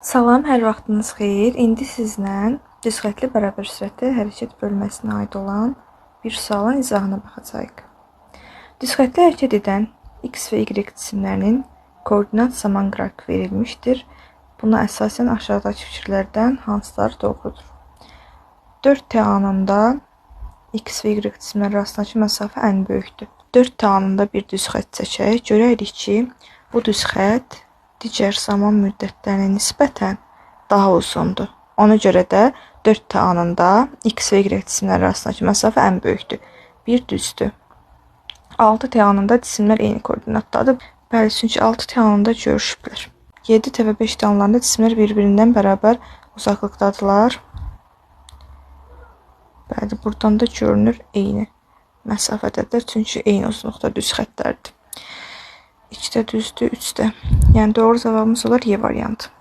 Salam, hər vaxtınız xeyir. İndi sizlə düzxətli bərabər sürətli hərəkət bölməsinə aid olan bir sualın izahına baxacağıq. Düzxətli hərəkət edən x və y cisimlərinin koordinat zaman qrafiki verilmişdir. Buna əsasən aşağıdakı fikirlərdən hansıları doğrudur? 4t anında x və y cisimləri arasındakı məsafə ən böyükdür. 4t anında bir düz xətt çəkək. Görərik ki, bu düz xətt digər zaman müddətlərinə nisbətən daha uzundur. Ona görə də 4t anında x və y cisimləri arasındakı məsafə ən böyükdür. Bir düzdür. 6t anında cisimlər eyni koordinatdadır. Bəli, çünki 6t anında görüşüblər. 7t və 5t anlarında cisimlər bir-birindən bərabər uzaqlıqdadırlar. Bəli, buradan da görünür eyni məsafədədir, çünki eyni uzunluqda düz xəttlərdir. 2'de düzdü 3'de. Yani doğru cevabımız olur Y variantı.